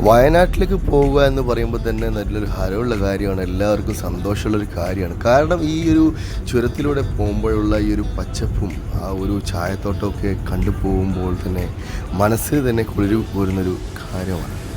വയനാട്ടിലേക്ക് പോവുക എന്ന് പറയുമ്പോൾ തന്നെ നല്ലൊരു ഹരമുള്ള കാര്യമാണ്. എല്ലാവർക്കും സന്തോഷമുള്ളൊരു കാര്യമാണ്. കാരണം ഈ ഒരു ചുരത്തിലൂടെ പോകുമ്പോഴുള്ള ഈ ഒരു പച്ചപ്പും ആ ഒരു ചായത്തോട്ടമൊക്കെ കണ്ടു പോകുമ്പോൾ തന്നെ മനസ്സിൽ തന്നെ കുളിരു പോരുന്നൊരു കാര്യമാണ്.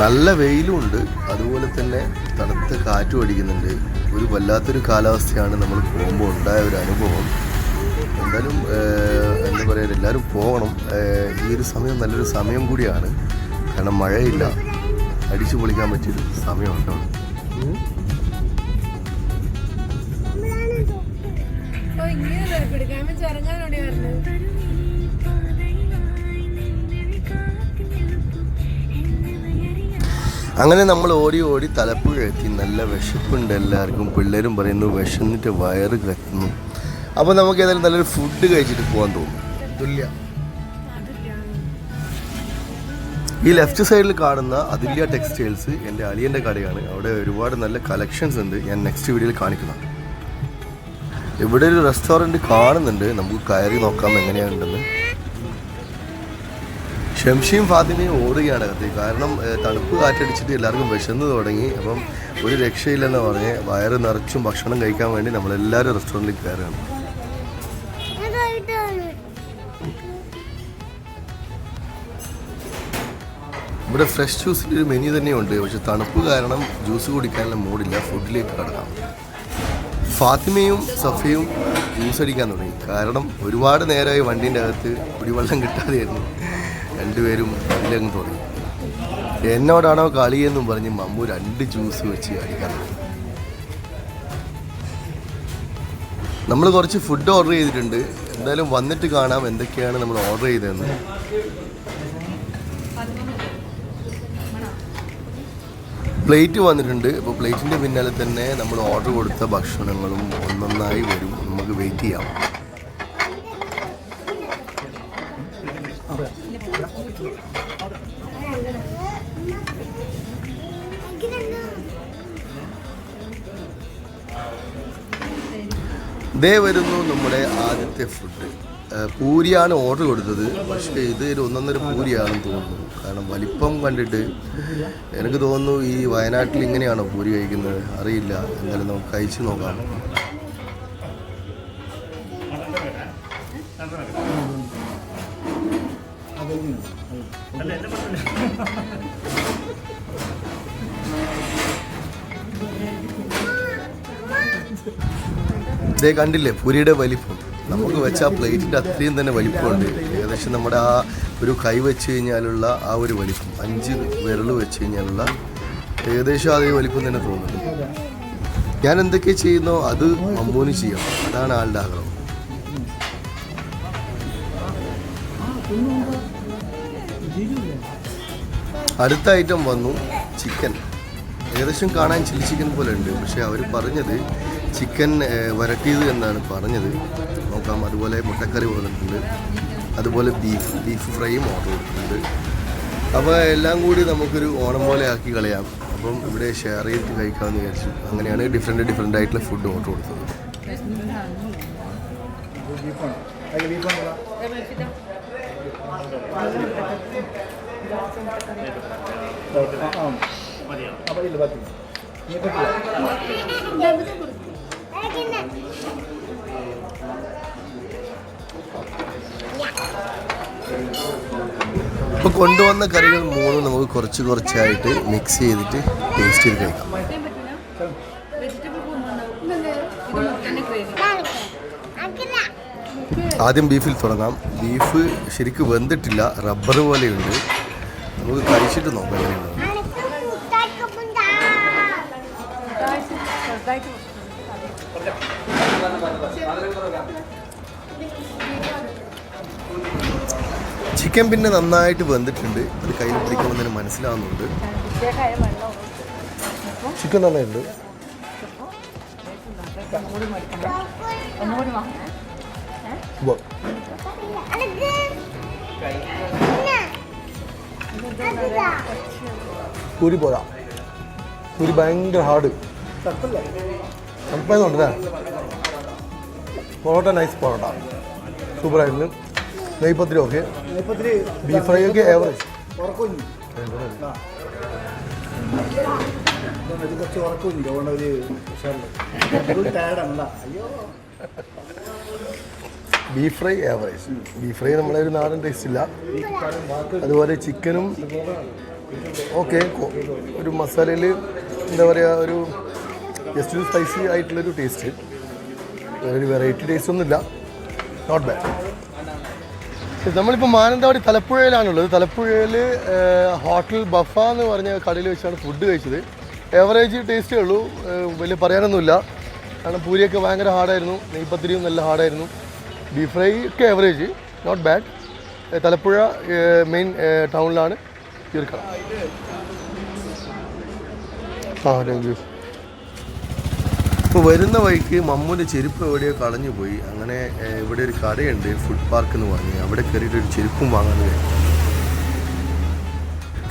നല്ല വെയിലുമുണ്ട് അതുപോലെ തന്നെ തണുത്ത കാറ്റും അടിക്കുന്നുണ്ട്. ഒരു വല്ലാത്തൊരു കാലാവസ്ഥയാണ് നമ്മൾ പോകുമ്പോൾ ഉണ്ടായ ഒരു അനുഭവം. എന്തായാലും എന്താ പറയുക എല്ലാവരും പോകണം. ഈ ഒരു സമയം നല്ലൊരു സമയം കൂടിയാണ്. കാരണം മഴയില്ല. അടിച്ചു പൊളിക്കാൻ പറ്റിയൊരു സമയമുണ്ടോ ഓ ഇങ്ങനെ ചെറുങ്ങാനോടി പറഞ്ഞത് അങ്ങനെ നമ്മൾ ഓടി ഓടി തലപ്പ് കഴുത്തി നല്ല വിശപ്പുണ്ട് എല്ലാവർക്കും. പിള്ളേരും പറയുന്നു വിശന്നിട്ട് വയറ് കത്തുന്നു. അപ്പോൾ നമുക്ക് ഏതായാലും നല്ലൊരു ഫുഡ് കഴിച്ചിട്ട് പോകാൻ തോന്നും. തുല്യ ഈ ലെഫ്റ്റ് സൈഡിൽ കാണുന്ന അതില്യ ടെക്സ്റ്റൈൽസ് എന്റെ അളിയന്റെ കടയാണ്. അവിടെ ഒരുപാട് നല്ല കളക്ഷൻസ് ഉണ്ട്. ഞാൻ നെക്സ്റ്റ് വീഡിയോയിൽ കാണിക്കുന്നതാണ് ഇവിടെ ഒരു റെസ്റ്റോറന്റ് കാണുന്നുണ്ട്. നമുക്ക് കയറി നോക്കാം എങ്ങനെയാണെന്ന് ഷംഷിയും ഫാത്തിമയും ഓടുകയാണ് അകത്ത്. കാരണം തണുപ്പ് കാറ്റടിച്ചിട്ട് എല്ലാവർക്കും വിശന്ന് തുടങ്ങി. അപ്പം ഒരു രക്ഷയില്ലെന്ന് പറഞ്ഞ് വയറ് നിറച്ചും ഭക്ഷണം കഴിക്കാൻ വേണ്ടി നമ്മളെല്ലാവരും റെസ്റ്റോറന്റിൽ കയറുകയാണ്. ഇവിടെ ഫ്രഷ് ജ്യൂസിന്റെ ഒരു മെനു തന്നെയുണ്ട്. പക്ഷെ തണുപ്പ് കാരണം ജ്യൂസ് കുടിക്കാനുള്ള മൂടില്ല ഫുഡിലേക്ക് കടക്കാം. ഫാത്തിമയും സഫയും ജ്യൂസ് അടിക്കാൻ തുടങ്ങി. കാരണം ഒരുപാട് നേരമായി വണ്ടീന്റെ അകത്ത് കുടിവെള്ളം കിട്ടാതെയായിരുന്നു. രണ്ടുപേരും അതിലങ്ങ് തുടങ്ങി എന്നോടാണോ കളിയെന്നും പറഞ്ഞ് മമ്മു രണ്ട് ജ്യൂസ് വെച്ച് അടിക്കാൻ നമ്മൾ കുറച്ച് ഫുഡ് ഓർഡർ ചെയ്തിട്ടുണ്ട്. എന്തായാലും വന്നിട്ട് കാണാം എന്തൊക്കെയാണ് നമ്മൾ ഓർഡർ ചെയ്തതെന്ന്. പ്ലേറ്റ് വന്നിട്ടുണ്ട്. അപ്പോൾ പ്ലേറ്റിന്റെ പിന്നാലെ തന്നെ നമ്മൾ ഓർഡർ കൊടുത്ത ഭക്ഷണങ്ങളും ഒന്നൊന്നായി വരും. നമുക്ക് വെയിറ്റ് ചെയ്യാം. ദേ വരുന്നു നമ്മുടെ ആദ്യത്തെ ഫുഡ് പൂരിയാണ് ഓർഡർ കൊടുത്തത്. പക്ഷേ ഇത് ഒരു ഒന്നൊന്നര പൂരിയാണെന്ന് തോന്നുന്നു. കാരണം വലിപ്പം കണ്ടിട്ട് എനിക്ക് തോന്നുന്നു ഈ വയനാട്ടിൽ ഇങ്ങനെയാണോ പൂരി കഴിക്കുന്നത്? അറിയില്ല. എന്തായാലും നമുക്ക് കഴിച്ചു നോക്കാം. ഇതേ കണ്ടില്ലേ? പുരിയുടെ വലിപ്പം നമുക്ക് വെച്ച ആ പ്ലേറ്റിന്റെ അത്രയും തന്നെ വലിപ്പമുണ്ട്. ഏകദേശം നമ്മുടെ ആ ഒരു കൈ വെച്ച് കഴിഞ്ഞാലുള്ള ആ ഒരു വലിപ്പം. അഞ്ച് വിരൽ വെച്ച് കഴിഞ്ഞാലുള്ള ഏകദേശം അതേ വലിപ്പം തന്നെ തോന്നുന്നു. ഞാൻ എന്തൊക്കെ ചെയ്യുന്നോ അത് അമ്മൂന് ചെയ്യണം. അതാണ് ആളുടെ ആഗ്രഹം. അടുത്ത ഐറ്റം വന്നു ചിക്കൻ ഏകദേശം കാണാൻ ചില്ലി ചിക്കൻ പോലെ ഉണ്ട്. പക്ഷേ അവർ പറഞ്ഞത് ചിക്കൻ വരട്ടിയത് എന്നാണ് പറഞ്ഞത്. നോക്കാം. അതുപോലെ മുട്ടക്കറി വന്നിട്ടുണ്ട്. അതുപോലെ ബീഫ് ബീഫ് ഫ്രൈയും ഓർഡർ കൊടുത്തിട്ടുണ്ട് അപ്പോൾ എല്ലാം കൂടി നമുക്കൊരു ഓണം പോലെ ആക്കി കളയാം. അപ്പം ഇവിടെ ഷെയർ ചെയ്തിട്ട് കഴിക്കാമെന്ന് വിചാരിച്ചു. അങ്ങനെയാണ് ഡിഫറെന്റ് ഡിഫറെന്റ് ആയിട്ടുള്ള ഫുഡ് ഓർഡർ കൊടുത്തത്. കൊണ്ടുവന്ന കറികൾ മൂന്നും നമുക്ക് കുറച്ച് കുറച്ചായിട്ട് മിക്സ് ചെയ്തിട്ട് ടേസ്റ്റ് ചെയ്ത് കഴിക്കാം. ആദ്യം ബീഫിൽ തുടങ്ങാം ബീഫ് ശരിക്കും വെന്തിട്ടില്ല റബ്ബർ പോലെയുണ്ട് നമുക്ക് കഴിച്ചിട്ട് നോക്കാം ചിക്കൻ പിന്നെ നന്നായിട്ട് വെന്തിട്ടുണ്ട് അത് കയ്യിൽ പിടിക്കുമ്പോൾ തന്നെ മനസ്സിലാവുന്നുണ്ട് ചിക്കൻ നന്നായിട്ടുണ്ട് ഒന്നുകൂടി പൂരി പോരാ. പൂരി ഭയങ്കര ഹാർഡ് തണുപ്പായതുകൊണ്ടല്ലേ പൊറോട്ട നൈസ് പൊറോട്ട. സൂപ്പറായിരുന്നു നെയ്പത്തിരി ഓക്കെ ബീഫ് ഫ്രൈ ഒക്കെ ഏവറേജ് കുറച്ച് ഉറക്കുഞ്ഞു. അതുകൊണ്ട് ഒരു ടയർഡാണല്ല അയ്യോ. Beef fry average beef fry നമ്മളെ ഒരു നാടൻ ടേസ്റ്റ് ഇല്ല. അതുപോലെ ചിക്കനും ഓക്കെ ഒരു മസാലയിൽ എന്താ പറയുക ഒരു ജസ്റ്റ് ഒരു സ്പൈസി ആയിട്ടുള്ളൊരു ടേസ്റ്റ് ഒരു വെറൈറ്റി ടേസ്റ്റ് ഒന്നുമില്ല. നോട്ട് ബാഡ് നമ്മളിപ്പോൾ മാനന്തവാടി തലപ്പുഴയിലാണുള്ളത്. തലപ്പുഴയിൽ ഹോട്ടൽ ബഫ എന്ന് പറഞ്ഞ കടയിൽ വെച്ചാണ് ഫുഡ് കഴിച്ചത്. എവറേജ് ടേസ്റ്റേ ഉള്ളൂ. വലിയ പറയാനൊന്നുമില്ല. കാരണം പൂരിയൊക്കെ ഭയങ്കര ഹാർഡായിരുന്നു നെയ്പത്തിരിയും നല്ല ഹാർഡായിരുന്നു ബീഫ് ഫ്രൈ ഒക്കെ average not bad Thalappuzha main ടൗണിലാണ് കട ആ താങ്ക് യു ഇപ്പോൾ വരുന്ന വഴിക്ക് മമ്മൂന്റെ ചെരുപ്പ് എവിടെയോ കളഞ്ഞു പോയി അങ്ങനെ ഇവിടെ ഒരു കടയുണ്ട് ഫുഡ് പാർക്ക് എന്ന് പറഞ്ഞ്. അവിടെ കയറിയിട്ട് ഒരു ചെരുപ്പും വാങ്ങാൻ കഴിയും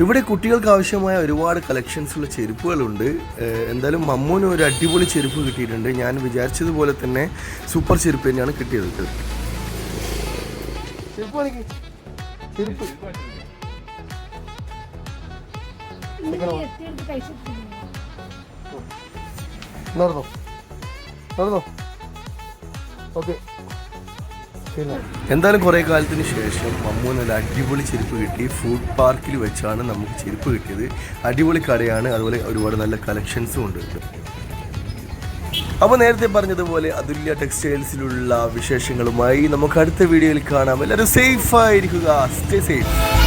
ഇവിടെ കുട്ടികൾക്ക് ആവശ്യമായ ഒരുപാട് കളക്ഷൻസുള്ള ചെരുപ്പുകളുണ്ട്. എന്തായാലും മമ്മൂന് ഒരു അടിപൊളി ചെരുപ്പ് കിട്ടിയിട്ടുണ്ട്. ഞാൻ വിചാരിച്ചതുപോലെ തന്നെ സൂപ്പർ ചെരുപ്പ് തന്നെയാണ് കിട്ടിയത്. നടന്നോ. നടന്നോ. ഓക്കെ. എന്തായാലും കുറേ കാലത്തിന് ശേഷം മമ്മൂന് ഒരു അടിപൊളി ചെരുപ്പ് കിട്ടി. ഫുഡ് പാർക്കിൽ വെച്ചാണ് നമുക്ക് ചെരുപ്പ് കിട്ടിയത്. അടിപൊളി കടയാണ്. അതുപോലെ ഒരുപാട് നല്ല കളക്ഷൻസും ഉണ്ട്. അപ്പോൾ നേരത്തെ പറഞ്ഞതുപോലെ അതുല്യ ടെക്സ്റ്റൈൽസിലുള്ള വിശേഷങ്ങളുമായി നമുക്ക് അടുത്ത വീഡിയോയിൽ കാണാം. എല്ലാവരും സേഫ് ആയിരിക്കുക. Stay safe